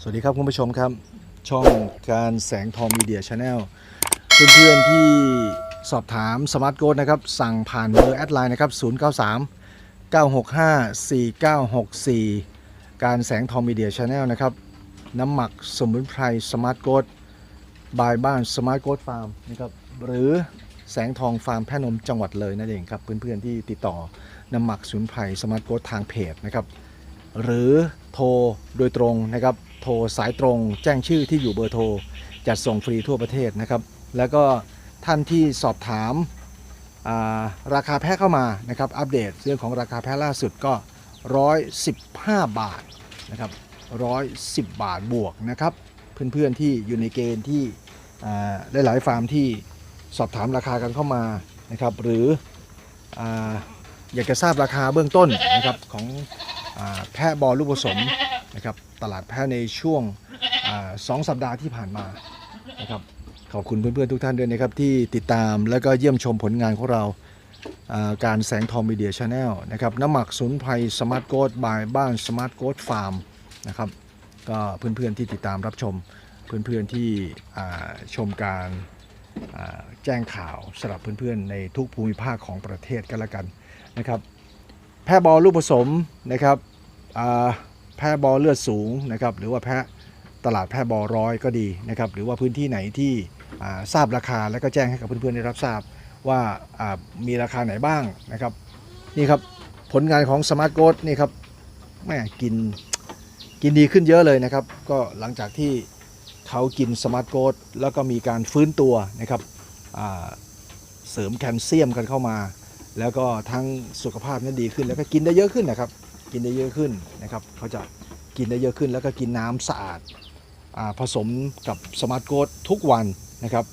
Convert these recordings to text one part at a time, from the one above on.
สวัสดีครับคุณผู้ชมครับ ช่องการแสงทองมีเดียชาแนลเพื่อนๆที่สอบถามสมาร์ทโค้ดนะครับ สั่งผ่านเบอร์แอดไลน์นะครับ 093 965 4964 การแสงทองมีเดียชาแนลนะครับ น้ำหมักสมุนไพรสมาร์ทโค้ดบายบ้านสมาร์ทโค้ดฟาร์มนะครับหรือแสงทองฟาร์มแพร่นมจังหวัดเลยนั่นเองครับ เพื่อนๆที่ติดต่อน้ำหมักสมุนไพรสมาร์ทโค้ดทางเพจนะครับ หรือโทรโดยตรงนะครับ โทรสายตรง แจ้งชื่อที่อยู่เบอร์โทร จัดส่งฟรีทั่วประเทศนะครับ แล้วก็ท่านที่สอบถามาราคาแพ้เข้ามานะครับ อัปเดตเรื่องของราคาแพ้ล่าสุดก็ 115 บาทนะครับ110 บาทบวกนะครับ เพื่อนๆที่อยู่ในเกณฑ์ที่หลายๆฟาร์มที่สอบถามราคากันเข้ามานะครับ หรือออยากจะทราบราคาเบื้องต้นนะครับของอแพะบอลลูกผสม นะครับตลาดแพะในช่วงอสองสัปดาห์ที่ผ่านมานะครับขอบคุณเพื่อนๆทุกท่านด้วยนะครับที่ติดตามแล้วก็เยี่ยมชมผลงานของเราการแสงทองมีเดียชาแนลนะครับน้ำหมักสุนไพรสมาร์ทโกดบายบ้านสมาร์ทโกดฟาร์มนะครับก็เพื่อนๆที่ติดตามรับชมเพื่อนๆที่อ่ชมการแจ้งข่าวสำหรับเพื่อนๆ ในทุกภูมิภาคของประเทศกันละกันนะครับแพะบอลลูกผสมนะครับ แพะบอลเลือดสูงนะครับหรือว่าแพะตลาดแพะบอลร้อยก็ดีนะครับหรือว่าพื้นที่ไหนที่ทราบราคาแล้วก็แจ้งให้กับเพื่อนๆได้รับทราบว่ามีราคาไหนบ้างนะครับนี่ครับผลงานของสมาร์ทโกดนี่ครับแม่กินกินดีขึ้นเยอะเลยนะครับ ก็หลังจากที่เขากินสมาร์ทโกดแล้วก็มีการฟื้นตัวนะครับเสริมแคลเซียมกันเข้ามา แล้วก็ทั้งสุขภาพนั้นดีขึ้นแล้วก็กินได้เยอะขึ้นนะครับ กินได้เยอะขึ้นนะครับเขาจะกินได้เยอะขึ้น แล้วก็กินน้ำสะอาดอาผสมกับสมาร์ทโกดทุกวันนะครับ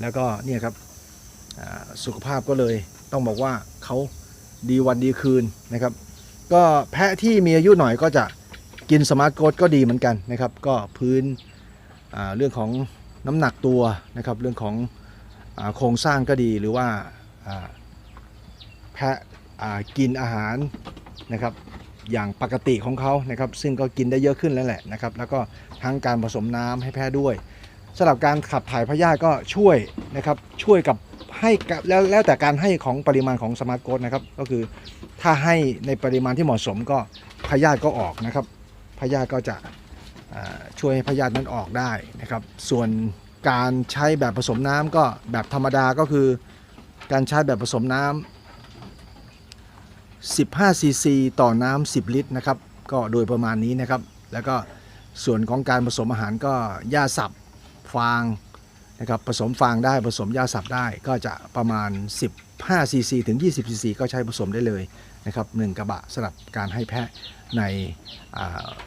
แล้วก็เนี่ยครับสุขภาพก็เลยต้องบอกว่าเขาดีวันดีคืนนะครับ ก็แพะที่มีอายุหน่อยก็จะกินสมาร์ทโกดก็ดีเหมือนกันนะครับ ก็พื้นเรื่องของน้ำหนักตัวนะครับ เรื่องของอโครงสร้างก็ดีหรือว่าแพะกินอาหารนะครับ อย่างปกติของเขานะครับ ซึ่งก็กินได้เยอะขึ้นแล้วแหละนะครับ แล้วก็ทั้งการผสมน้ำให้แพะด้วยสำหรับการขับถ่ายพยาธิก็ช่วยนะครับช่วยกับให้กับแล้วแล้วแต่การให้ของปริมาณของสมาร์ทโกดนะครับก็คือถ้าให้ในปริมาณที่เหมาะสมก็พยาธิก็ออกนะครับพยาธิก็จะช่วยให้พยาธินั้นออกได้นะครับ ส่วนการใช้แบบผสมน้ำก็แบบธรรมดาก็คือ การใช้แบบผสมน้ำ 15 ซีซีต่อน้ำ10 ลิตรนะครับ ก็โดยประมาณนี้นะครับ แล้วก็ส่วนของการผสมอาหารก็หญ้าสับฟางนะครับผสมฟางได้ผสมหญ้าสับได้ก็จะประมาณ 15 ซีซีถึง 20 ซีซีก็ใช้ผสมได้เลยนะครับหนึ่งกระบะสำหรับการให้แพะใน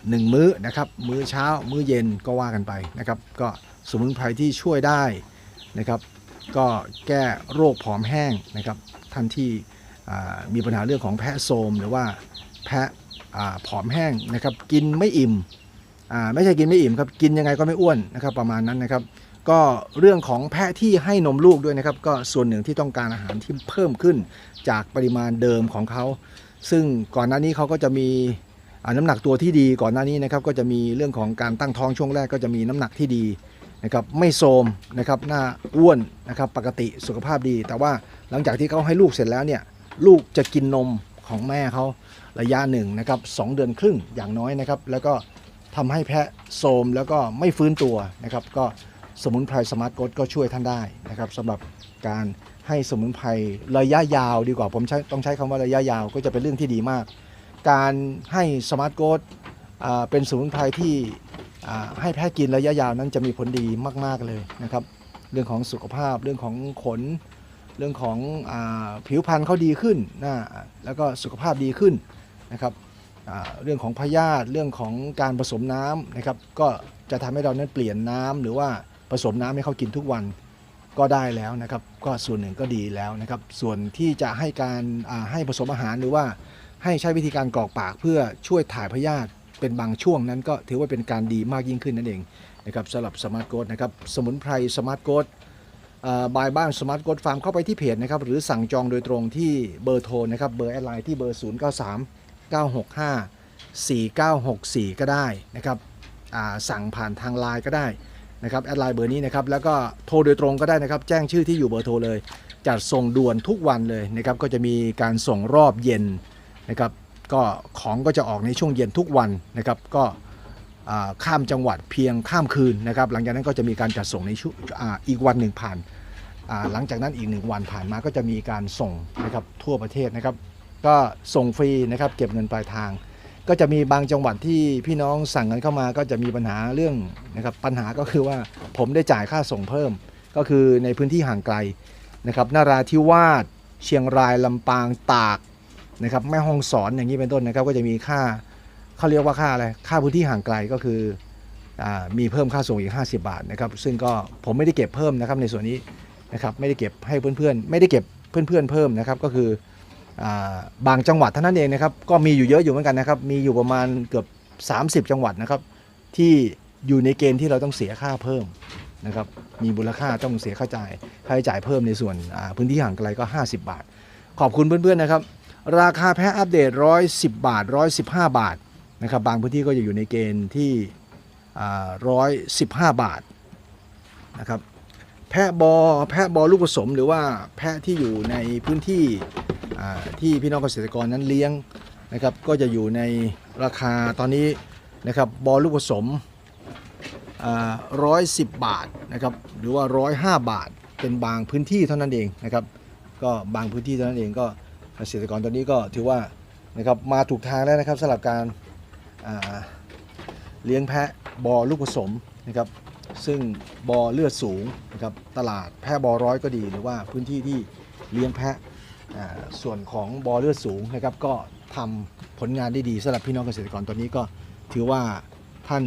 หนึ่งมื้อนะครับ มื้อเช้ามื้อเย็นก็ว่ากันไปนะครับ ก็สมุนไพรที่ช่วยได้นะครับ ก็แก้โรคผอมแห้งนะครับท่านที่ มีปัญหาเรื่องของแพะโซมหรือว่าแพะผอมแห้งนะครับ กินไม่อิ่มไม่ใช่กินไม่อิ่มครับกินยังไงก็ไม่อ้วนนะครับประมาณนั้นนะครับ ก็เรื่องของแพะที่ให้นมลูกด้วยนะครับ ก็ส่วนหนึ่งที่ต้องการอาหารที่เพิ่มขึ้นจากปริมาณเดิมของเขา ซึ่งก่อนหน้านี้เขาก็จะมีน้ำหนักตัวที่ดีก่อนหน้านี้นะครับก็จะมีเรื่องของการตั้งท้องช่วงแรกก็จะมีน้ำหนักที่ดีนะครับไม่โทมนะครับหน้าอ้วนนะครับปกติสุขภาพดี แต่ว่าหลังจากที่เขาให้ลูกเสร็จแล้วเนี่ย ลูกจะกินนมของแม่เขาระยะหนึ่งนะครับสองเดือนครึ่งอย่างน้อยนะครับ แล้วก็ทำให้แพะโทมแล้วก็ไม่ฟื้นตัวนะครับ ก็สมุนไพรสมาร์ทโกดก็ช่วยท่านได้นะครับสำหรับการให้สมุนไพรระยะยาวดีกว่าผมใช้ต้องใช้คำว่าระยะยาวก็จะเป็นเรื่องที่ดีมาก การให้สมาร์ทโกดเป็นสมุนไพรที่ให้แพะกินระยะยาวนั้นจะมีผลดีมาก ๆเลยนะครับ เรื่องของสุขภาพเรื่องของขน เรื่องของอผิวพรรณเขาดีขึ้นนะแล้วก็สุขภาพดีขึ้นนะครับเรื่องของพยาธิเรื่องของการผสมน้ำนะครับ ก็จะทำให้เรานั้นเปลี่ยนน้ำหรือว่าผสมน้ำให้เขากินทุกวันก็ได้แล้วนะครับ ก็ส่วนหนึ่งก็ดีแล้วนะครับ ส่วนที่จะให้การให้ผสมอาหารหรือว่าให้ใช้วิธีการกรอกปากเพื่อช่วยถ่ายพยาธิเป็นบางช่วงนั้นก็ถือว่าเป็นการดีมากยิ่งขึ้นนั่นเองนะครับสำหรับสมาร์ทโกดนะครับสมุนไพรสมาร์ทโกด บายบ้านสมาร์ทโกดฟาร์มเข้าไปที่เพจนะครับ หรือสั่งจองโดยตรงที่เบอร์โทรนะครับ เบอร์แอดไลน์ที่เบอร์ 0 9 3 9 6 5 4 9 6 4 ก็ได้นะครับอ่าสั่งผ่านทางไลน์ก็ได้นะครับแอดไลน์เบอร์นี้นะครับแล้วก็โทรโดยตรงก็ได้นะครับ แจ้งชื่อที่อยู่เบอร์โทรเลย จัดส่งด่วนทุกวันเลยนะครับก็จะมีการส่งรอบเย็นนะครับก็ของก็จะออกในช่วงเย็นทุกวันนะครับ ก็ ข้ามจังหวัดเพียงข้ามคืนนะครับ หลังจากนั้นก็จะมีการจัดส่งในช่วงอีกวันหนึ่งผ่านหลังจากนั้นอีกหนึ่งวันผ่านมาก็จะมีการส่งนะครับทั่วประเทศนะครับ ก็ส่งฟรีนะครับเก็บเงินปลายทาง ก็จะมีบางจังหวัดที่พี่น้องสั่งกันเข้ามาก็จะมีปัญหาเรื่องนะครับปัญหาก็คือว่าผมได้จ่ายค่าส่งเพิ่ม ก็คือในพื้นที่ห่างไกลนะครับนาราธิวาสเชียงรายลำปางตากนะครับแม่ฮ่องสอนอย่างนี้เป็นต้นนะครับ ก็จะมีค่า เขาเรียกว่าค่าอะไร ค่าพื้นที่ห่างไกลก็คืออมีเพิ่มค่าส่งอีก 50 บาทนะครับ ซึ่งก็ผมไม่ได้เก็บเพิ่มนะครับในส่วนนี้นะครับ ไม่ได้เก็บให้เพื่อนๆ ไม่ได้เก็บเพื่อนๆเพิ่มนะครับ ก็คืออบางจังหวัดเท่านั้นเองนะครับ ก็มีอยู่เยอะอยู่เหมือนกันนะครับ มีอยู่ประมาณเกือบ 30 จังหวัดนะครับ ที่อยู่ในเกณฑ์ที่เราต้องเสียค่าเพิ่มนะครับ มีมูลค่าต้องเสียค่าจ่าย ค่าใช้จ่ายเพิ่มในส่วนพื้นที่ห่างไกลก็ 50 บาท ขอบคุณเพื่อนๆนะครับ ราคาแพ้อัปเดต 110 บาท 115 บาท นะครับบางพื้นที่ก็จะอยู่ในเกณฑ์ที่ร้อ่า115บาทนะครับแพะบอแพะบอลูกผสม หรือว่าแพะที่อยู่ในพื้นที่ที่พี่น้องเกษตรกรนั้นเลี้ยงนะครับก็จะอยู่ในราคาตอนนี้นะครับบอลูกผสมร้อยสิบบาทนะครับหรือว่าร้อยห้าบาทเป็นบางพื้นที่เท่านั้นเองนะครับก็บางพื้นที่เท่านั้นเองก็เกษตรกรตอนนี้ก็ถือว่านะครับมาถูกทางแล้วนะครับสำหรับการ เลี้ยงแพะบอลูกผสมนะครับซึ่งบอเลือดสูงนะครับตลาดแพะบอร้อยก็ดี หรือว่าพื้นที่ที่เลี้ยงแพะส่วนของบอเลือดสูงนะครับก็ทำผลงานได้ดีสำหรับพี่น้องเกษตรกรตอนนี้ก็ถือว่าท่าน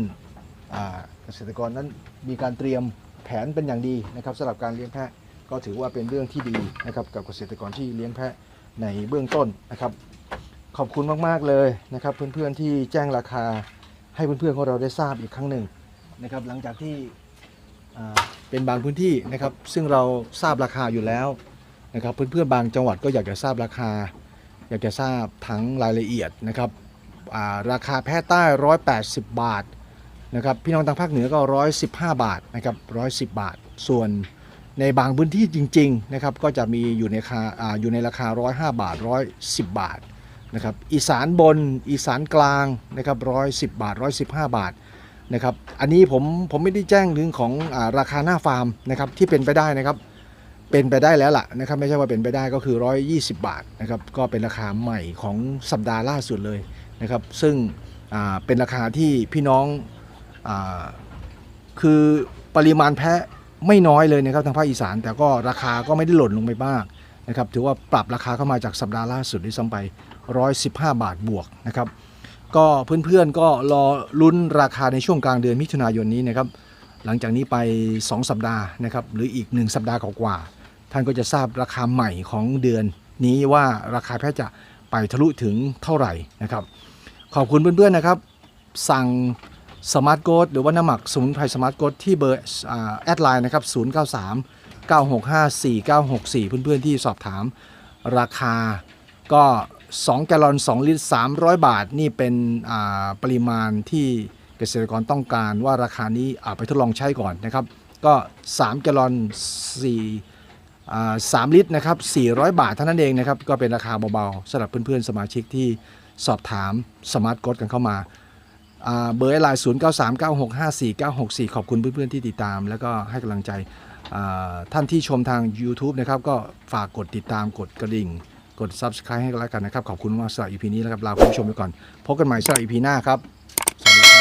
เกษตรกรนั้นมีการเตรียมแผนเป็นอย่างดีนะครับสำหรับการเลี้ยงแพะก็ถือว่าเป็นเรื่องที่ดีนะครับกับเกษตรกรที่เลี้ยงแพะในเบื้องต้นนะครับ ขอบคุณมากๆเลยนะครับ เพื่อนๆที่แจ้งราคาให้เพื่อนๆของเราได้ทราบอีกครั้งหนึ่งนะครับ หลังจากที่เป็นบางพื้นที่นะครับ ซึ่งเราทราบราคาอยู่แล้วนะครับ เพื่อนๆบางจังหวัดก็อยากจะทราบราคา อยากจะทราบทั้งรายละเอียดนะครับาราคาแพะใต้ 180 บาทนะครับพี่น้องทางภาคเหนือก็ 115 บาทนะครับ110 บาท ส่วนในบางพื้นที่จริง ๆ นะครับ ก็จะมีอยู่ในราคาอ่าอยู่ในราคา 105 บาท 110 บาท นะครับอีสานบนอีสานกลางนะครับ110บาท115บห้าบาทนะครับอันนี้ผมผมไม่ได้แจ้งเรื่องของอราคาหน้าฟาร์มนะครับที่เป็นไปได้นะครับเป็นไปได้แล้วล่ะนะครับไม่ใช่ว่าเป็นไปได้ก็คือ 120 บาทนะครับก็เป็นราคาใหม่ของสัปดาห์ล่าสุดเลยนะครับซึ่งเป็นราคาที่พี่น้องอคือปริมาณแพะไม่น้อยเลยนะครับทางภาคอีสาน แต่ก็ราคาก็ไม่ได้หล่นลงไปมากนะครับถือว่าปรับราคาเข้ามาจากสัปดาห์ล่าสุดด้วยซ้ำไป 115 บาทบวกนะครับ ก็เพื่อนๆก็รอลุ้นราคาในช่วงกลางเดือนมิถุนายนนี้นะครับ หลังจากนี้ไป 2 สัปดาห์นะครับ หรืออีก 1 สัปดาห์กว่าๆท่านก็จะทราบราคาใหม่ของเดือนนี้ว่าราคาแพะจะไปทะลุถึงเท่าไหร่นะครับ ขอบคุณเพื่อนๆนะครับ สั่งสมาร์ทโกดหรือว่าน้ำหมักสมุนไพรสมาร์ทโกดที่เบอร์แอดไลน์นะครับ 093 965 4964 เพื่อนๆที่สอบถามราคาก็ 2 แกลลอน 2 ลิตร 300 บาท นี่เป็นปริมาณที่เกษตรกรต้องการว่าราคานี้ไปทดลองใช้ก่อนนะครับ ก็ 3 แกลลอน4อ่า3ลิตรนะครับ 400 บาทเท่านั้นเองนะครับ ก็เป็นราคาเบาๆสำหรับเพื่อนๆ สมาชิกที่สอบถามสมาร์ทกดกันเข้ามาเบอร์ไลน์0 9 3 9 6 5 4 9 6 4 ขอบคุณเพื่อนๆ ที่ติดตาม แล้วก็ให้กำลังใจท่านที่ชมทาง YouTube นะครับ ก็ฝากกดติดตามกดกระดิ่ง กด subscribe ให้กันแล้วกันนะครับ ขอบคุณมากสำหรับ EP นี้แล้วครับลาคุณผู้ชมไปก่อน พบกันใหม่สำหรับ EP หน้าครับ สวัสดีครับ